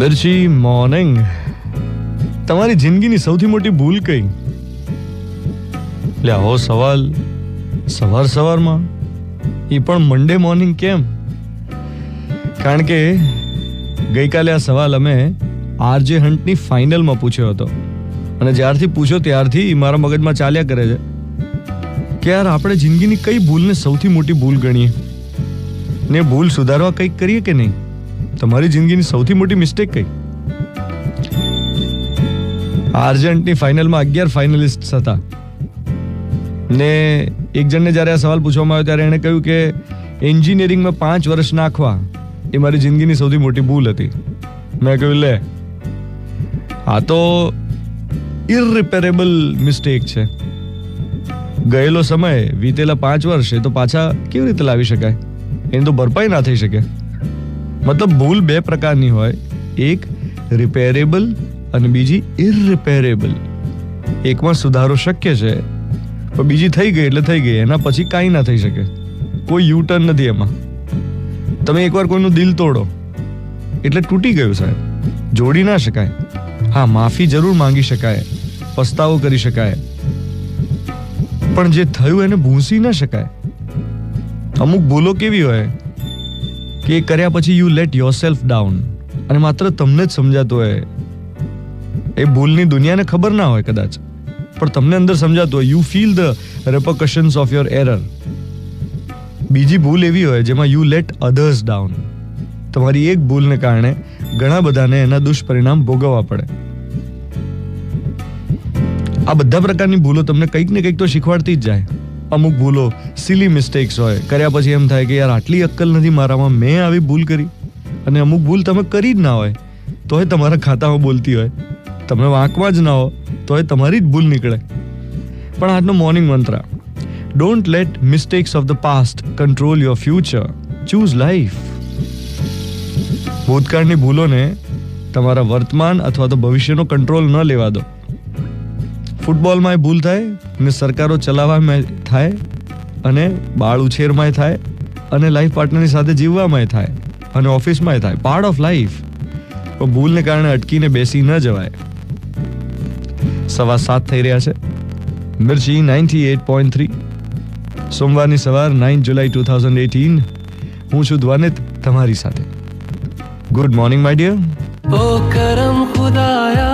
બિરજી morning તમારી જિંદગીની સૌથી મોટી ભૂલ કઈ? એટલે આવો સવાલ. સવાર સવારમાં. એ પણ મંડે મોર્નિંગ કેમ? કારણ કે ગઈકાલે આ સવાલ અમે આરજે હન્ટની ફાઇનલમાં પૂછ્યો હતો. અને જ્યારથી પૂછ્યો ત્યારથી મારા મગજમાં ચાલ્યા કરે છે. કે યાર, આપણે જિંદગીની કઈ ભૂલને સૌથી મોટી ભૂલ ગણીએ? ને ભૂલ સુધારવા કંઈક કરીએ કે નહીં? તમારી જિંદગીની સૌથી મોટી મિસ્ટેક કઈ? આર્જન્ટની ફાઇનલમાં અગિયાર ફાઇનલિસ્ટ હતા. ને એક જણને જ્યારે આ સવાલ પૂછવામાં આવ્યો ત્યારે એણે કહ્યું કે એન્જિનિયરિંગમાં પાંચ વર્ષ નાખવા એ મારી જિંદગીની સૌથી મોટી ભૂલ હતી. મેં કહ્યું, લે, આ તો ઇરરિપેરેબલ મિસ્ટેક છે. ગયેલો સમય, વીતેલા પાંચ વર્ષ, એ તો પાછા કેવી રીતે લાવી શકાય? એની તો ભરપાઈ ના થઈ શકે. મતલબ ભૂલ બે પ્રકારની હોય. એક રિપેરેબલ અને બીજી ઇરરિપેરેબલ એકમાં સુધારો શક્ય છે, પણ બીજી થઈ ગઈ એટલે થઈ ગઈ, એના પછી કાંઈ ના થઈ શકે. કોઈ યુ ટર્ન નથી એમાં. તમે એકવાર કોઈનું દિલ તોડો. એટલે તૂટી ગયું સાહેબ. જોડી ના શકાય. હા, માફી જરૂર માંગી શકાય. પસ્તાવો કરી શકાય. પણ જે થયું એને ભૂંસી ના શકાય. અમુક ભૂલો કેવી હોય? કે કર્યા પછી you let yourself down અને માત્ર તમને જ સમજાતું હોય. એ ભૂલની દુનિયાને ખબર ના હોય કદાચ. પણ તમને અંદર સમજાતું હોય. You feel the repercussions of your error બીજી ભૂલ એવી હોય જેમાં યુ લેટ અધર્સ ડાઉન તમારી એક ભૂલને કારણે ઘણા બધાને એના દુષ્પરિણામ ભોગવવા પડે. આ બધા પ્રકારની ભૂલો તમને કંઈક ને કંઈક તો શીખવાડતી જ જાય. અમુક ભૂલો સિલી મિસ્ટેક્સ હોય. કર્યા પછી એમ થાય કે યાર, આટલી અક્કલ નથી, મારામાં મેં આવી ભૂલ કરી. અને અમુક ભૂલ તમે કરી જ ના હોય. તોય તમારા ખાતામાં બોલતી હોય. તમે વાંકમાં જ ના હો, તોય તમારી જ ભૂલ નીકળે. પણ આજનો મોર્નિંગ મંત્ર don't let mistakes of the past control your future choose life ભૂતકાળની ભૂલોને તમારા વર્તમાન અથવા તો ભવિષ્યનો કંટ્રોલ ન લેવા દો. ફૂટબોલમાંય ભૂલ થાય ને સરકારો ચલાવવામાં થાય અને બાળ ઉછેરમાંય થાય અને લાઈફ પાર્ટનરની સાથે જીવવામાંય થાય અને ઓફિસમાંય થાય. પાર્ટ ઓફ લાઈફ પણ ભૂલને કારણે અટકીને બેસી ન જવાય. સવા સાત થઈ રહ્યા છે. Mirchi ninety eight point three સોમવારની સવાર nine July two thousand eighteen હું છું ધ્વાનિત તમારી સાથે. ગુડ મોર્નિંગ માય ડિયર ઓ કરમ ખુદાયા